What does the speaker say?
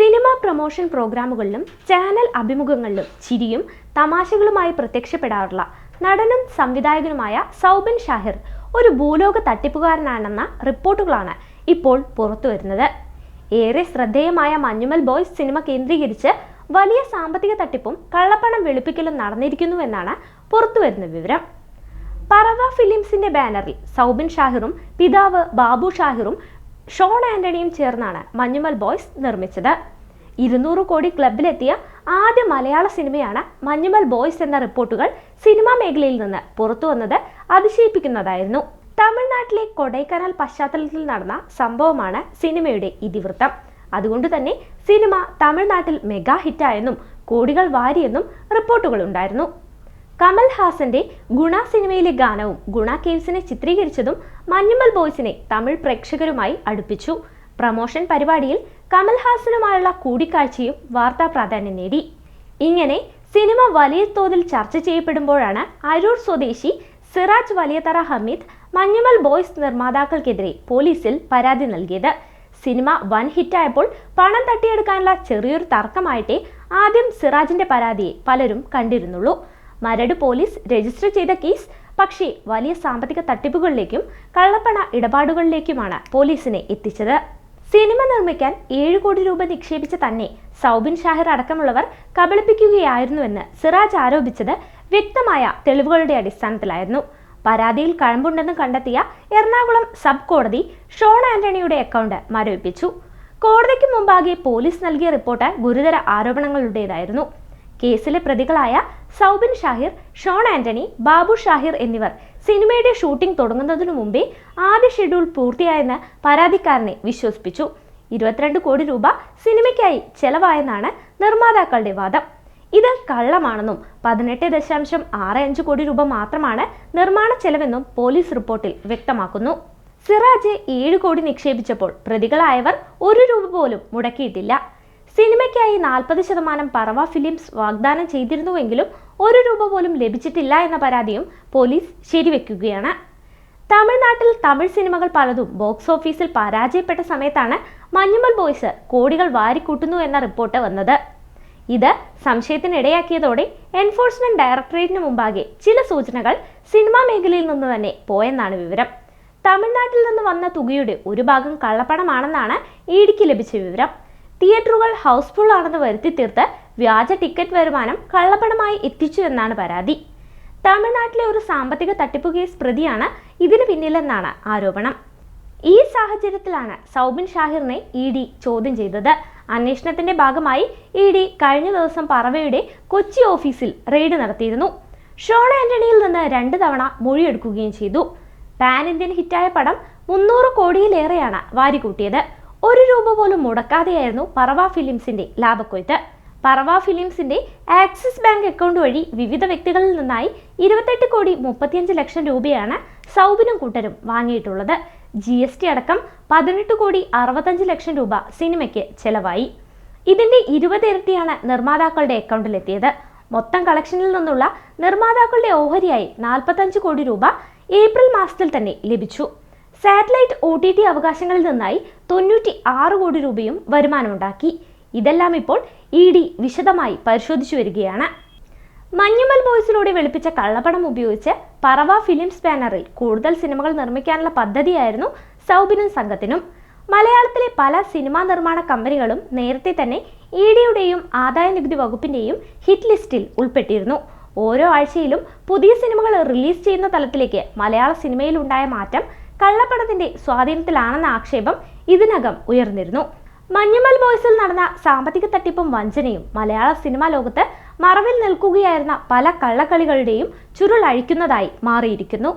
Cinema promotion പ്രോഗ്രാമുകളിലും channel അഭിമുഖങ്ങളിലും ചിരിയും തമാശകളുമായി പ്രത്യക്ഷപ്പെടാറുള്ള നടനും സംവിധായകനുമായ സൗബിൻ ഷാഹിർ ഒരു ഭൂലോക തട്ടിപ്പുകാരനാണെന്ന റിപ്പോർട്ടുകളാണ് ഇപ്പോൾ പുറത്തുവരുന്നത് ഏറെ ശ്രദ്ധേയമായ മഞ്ഞുമൽ ബോയ്സ് സിനിമ കേന്ദ്രീകരിച്ച് വലിയ സാമ്പത്തിക തട്ടിപ്പും കള്ളപ്പണം വെളുപ്പിക്കലും നടന്നിരിക്കുന്നുവെന്നാണ് പുറത്തുവരുന്ന വിവരം. പറവ ഫിലിംസിന്റെ ബാനറിൽ സൗബിൻ ഷാഹിറും പിതാവ് ബാബു ഷാഹിറും ഷോൺ ആന്റണിയും ചേർന്നാണ് മഞ്ഞുമൽ ബോയ്സ് നിർമ്മിച്ചത്. ഇരുന്നൂറ് കോടി ക്ലബിലെത്തിയ ആദ്യ മലയാള സിനിമയാണ് മഞ്ഞുമൽ ബോയ്സ് എന്ന റിപ്പോർട്ടുകൾ സിനിമാ മേഖലയിൽ നിന്ന് പുറത്തു വന്നത് അതിശയിപ്പിക്കുന്നതായിരുന്നു. തമിഴ്നാട്ടിലെ കൊടൈക്കനാൽ പശ്ചാത്തലത്തിൽ നടന്ന സംഭവമാണ് സിനിമയുടെ ഇതിവൃത്തം. അതുകൊണ്ട് തന്നെ സിനിമ തമിഴ്നാട്ടിൽ മെഗാ ഹിറ്റായെന്നും കോടികൾ വാരിയെന്നും റിപ്പോർട്ടുകളുണ്ടായിരുന്നു കമൽ ഹാസന്റെ ഗുണ സിനിമയിലെ ഗാനവും ഗുണ കേവ്സിനെ ചിത്രീകരിച്ചതും മഞ്ഞുമൽ ബോയ്സിനെ തമിഴ് പ്രേക്ഷകരുമായി അടുപ്പിച്ചു. പ്രമോഷൻ പരിപാടിയിൽ കമൽഹാസനുമായുള്ള കൂടിക്കാഴ്ചയും വാർത്താ പ്രാധാന്യം നേടി. ഇങ്ങനെ സിനിമ വലിയ തോതിൽ ചർച്ച ചെയ്യപ്പെടുമ്പോഴാണ് അരൂർ സ്വദേശി സിറാജ് വലിയതറ ഹമീദ് മഞ്ഞുമൽ ബോയ്സ് നിർമ്മാതാക്കൾക്കെതിരെ പോലീസിൽ പരാതി നൽകിയത്. സിനിമ വൻ ഹിറ്റായപ്പോൾ പണം തട്ടിയെടുക്കാനുള്ള ചെറിയൊരു തർക്കമായിട്ടേ ആദ്യം സിറാജിന്റെ പരാതിയെ പലരും കണ്ടിരുന്നുള്ളൂ. മരട് പോലീസ് രജിസ്റ്റർ ചെയ്ത കേസ് പക്ഷേ വലിയ സാമ്പത്തിക തട്ടിപ്പുകളിലേക്കും കള്ളപ്പണ ഇടപാടുകളിലേക്കുമാണ് പോലീസിനെ എത്തിച്ചത്. സിനിമ നിർമ്മിക്കാൻ ഏഴ് കോടി രൂപ നിക്ഷേപിച്ച തന്നെ സൗബിൻ ഷാഹിർ അടക്കമുള്ളവർ കബളിപ്പിക്കുകയായിരുന്നുവെന്ന് സിറാജ് ആരോപിച്ചത് വ്യക്തമായ തെളിവുകളുടെ അടിസ്ഥാനത്തിലായിരുന്നു. പരാതിയിൽ കഴമ്പുണ്ടെന്ന് കണ്ടെത്തിയ എറണാകുളം സബ് കോടതി ഷോൺ ആന്റണിയുടെ അക്കൗണ്ട് മരവിപ്പിച്ചു. കോടതിക്ക് മുമ്പാകെ പോലീസ് നൽകിയ റിപ്പോർട്ട് ഗുരുതര ആരോപണങ്ങളുടേതായിരുന്നു. കേസിലെ പ്രതികളായ സൗബിൻ ഷാഹിർ ഷോൺ ആന്റണി ബാബു ഷാഹിർ എന്നിവർ സിനിമയുടെ ഷൂട്ടിംഗ് തുടങ്ങുന്നതിനു മുമ്പേ ആദ്യ ഷെഡ്യൂൾ പൂർത്തിയായെന്ന് പരാതിക്കാരനെ വിശ്വസിപ്പിച്ചു. ഇരുപത്തിരണ്ട് കോടി രൂപ സിനിമയ്ക്കായി ചെലവായെന്നാണ് നിർമ്മാതാക്കളുടെ വാദം. ഇത് കള്ളമാണെന്നും പതിനെട്ട് ദശാംശം ആറ് അഞ്ച് കോടി രൂപ മാത്രമാണ് നിർമ്മാണ ചെലവെന്നും പോലീസ് റിപ്പോർട്ടിൽ വ്യക്തമാക്കുന്നു. സിറാജ് ഏഴ് കോടി നിക്ഷേപിച്ചപ്പോൾ പ്രതികളായവർ ഒരു രൂപ പോലും മുടക്കിയിട്ടില്ല. സിനിമയ്ക്കായി നാൽപ്പത് ശതമാനം പറവ ഫിലിംസ് വാഗ്ദാനം ചെയ്തിരുന്നുവെങ്കിലും ഒരു രൂപ പോലും ലഭിച്ചിട്ടില്ല എന്ന പരാതിയും പോലീസ് ശരിവെക്കുകയാണ്. തമിഴ്നാട്ടിൽ തമിഴ് സിനിമകൾ പലതും ബോക്സ് ഓഫീസിൽ പരാജയപ്പെട്ട സമയത്താണ് മഞ്ഞുമൽ ബോയ്സ് കോടികൾ വാരിക്കൂട്ടുന്നു എന്ന റിപ്പോർട്ട് വന്നത്. ഇത് സംശയത്തിനിടയാക്കിയതോടെ എൻഫോഴ്സ്മെന്റ് ഡയറക്ടറേറ്റിന് മുമ്പാകെ ചില സൂചനകൾ സിനിമാ മേഖലയിൽ നിന്ന് തന്നെ പോയെന്നാണ് വിവരം. തമിഴ്നാട്ടിൽ നിന്ന് വന്ന തുകയുടെ ഒരു ഭാഗം കള്ളപ്പണമാണെന്നാണ് ഇഡിക്ക് ലഭിച്ച വിവരം. തിയേറ്ററുകൾ ഹൗസ്ഫുൾ ആണെന്ന് വരുത്തി തീർത്ത് വ്യാജ ടിക്കറ്റ് വരുമാനം കള്ളപ്പണമായി എത്തിച്ചു എന്നാണ് പരാതി. തമിഴ്നാട്ടിലെ ഒരു സാമ്പത്തിക തട്ടിപ്പ് കേസ് പ്രതിയാണ് ഇതിന് പിന്നിലെന്നാണ് ആരോപണം. ഈ സാഹചര്യത്തിലാണ് സൗബിൻ ഷാഹിറിനെ ഇ ഡി ചോദ്യം ചെയ്തത്. അന്വേഷണത്തിന്റെ ഭാഗമായി ഇ ഡി കഴിഞ്ഞ ദിവസം പറവയുടെ കൊച്ചി ഓഫീസിൽ റെയ്ഡ് നടത്തിയിരുന്നു. ഷോൺ ആന്റണിയിൽ നിന്ന് രണ്ട് തവണ മൊഴിയെടുക്കുകയും ചെയ്തു. പാൻ ഇന്ത്യൻ ഹിറ്റായ പടം മുന്നൂറ് കോടിയിലേറെയാണ് വാരിക്കൂട്ടിയത്. ഒരു രൂപ പോലും മുടക്കാതെയായിരുന്നു പറവ ഫിലിംസിന്റെ ലാഭക്കൊയ്ത്ത് പറവ ഫിലിംസിന്റെ ആക്സിസ് ബാങ്ക് അക്കൗണ്ട് വഴി വിവിധ വ്യക്തികളിൽ നിന്നായി ഇരുപത്തെട്ട് കോടി മുപ്പത്തിയഞ്ച് ലക്ഷം രൂപയാണ് സൗബിനും കൂട്ടരും വാങ്ങിയിട്ടുള്ളത്. ജി എസ് ടി അടക്കം പതിനെട്ട് കോടി അറുപത്തഞ്ച് ലക്ഷം രൂപ സിനിമയ്ക്ക് ചെലവായി. ഇതിന്റെ ഇരുപത് ഇരട്ടിയാണ് നിർമ്മാതാക്കളുടെ അക്കൗണ്ടിലെത്തിയത്. മൊത്തം കളക്ഷനിൽ നിന്നുള്ള നിർമ്മാതാക്കളുടെ ഓഹരിയായി നാൽപ്പത്തഞ്ച് കോടി രൂപ ഏപ്രിൽ മാസത്തിൽ തന്നെ ലഭിച്ചു. സാറ്റലൈറ്റ് ഒ ടി ടി അവകാശങ്ങളിൽ നിന്നായി തൊണ്ണൂറ്റി ആറ് കോടി രൂപയും വരുമാനമുണ്ടാക്കി. ഇതെല്ലാം ഇപ്പോൾ ഇ ഡി വിശദമായി പരിശോധിച്ചു വരികയാണ്. മഞ്ഞുമൽ ബോയ്സിലൂടെ വെളുപ്പിച്ച കള്ളപ്പണം ഉപയോഗിച്ച് പറവ ഫിലിംസ് ബാനറിൽ കൂടുതൽ സിനിമകൾ നിർമ്മിക്കാനുള്ള പദ്ധതിയായിരുന്നു സൗബിനും സംഘത്തിനും. മലയാളത്തിലെ പല സിനിമാ നിർമ്മാണ കമ്പനികളും നേരത്തെ തന്നെ ഇ ഡിയുടെയും ആദായ നികുതി വകുപ്പിന്റെയും ഹിറ്റ് ലിസ്റ്റിൽ ഉൾപ്പെട്ടിരുന്നു. ഓരോ ആഴ്ചയിലും പുതിയ സിനിമകൾ റിലീസ് ചെയ്യുന്ന തലത്തിലേക്ക് മലയാള സിനിമയിലുണ്ടായ മാറ്റം കള്ളപ്പണത്തിന്റെ സ്വാധീനത്തിലാണെന്ന ആക്ഷേപം ഇതിനകം ഉയർന്നിരുന്നു. മഞ്ഞുമൽ ബോയ്സിൽ നടന്ന സാമ്പത്തിക തട്ടിപ്പും വഞ്ചനയും മലയാള സിനിമാ ലോകത്ത് മറവിൽ നിൽക്കുകയായിരുന്ന പല കള്ളക്കളികളുടെയും ചുരുൾ അഴിക്കുന്നതായി മാറിയിരിക്കുന്നു.